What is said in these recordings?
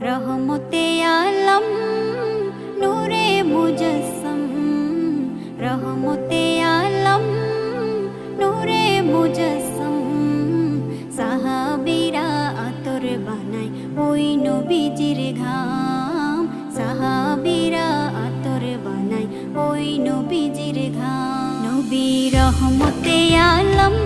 রহমতে আলম, নূরে মুজসম। রহমতে আলম, নূরে মুজসম। সাহাবিরা আতর বানায় ওই নবীজির ঘাম। সাহাবিরা আতর বানায় ওই নবীজির ঘাম। নবী রহমতে আলম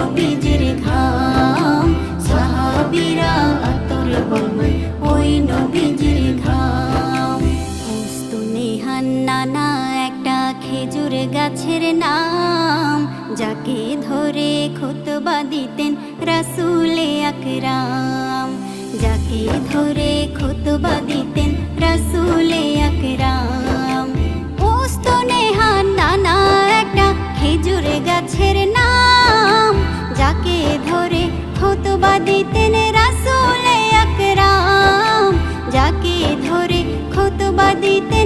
নবীজির ঘাম সাহাবিরা তোর বলুন ওই নবীজির ঘাম নানা একটা খেজুর গাছের নাম, যাকে ধরে খুতবা দিতেন রাসুলে আকরাম। যাকে ধরে খুতবা দিতেন রাসুলে আকরাম। পোস্ত নেহান নানা একটা খেজুর গাছের নাম খোদবা দিতেন রাসুল আকরাম যাকে ধরে খোদবা দিতেন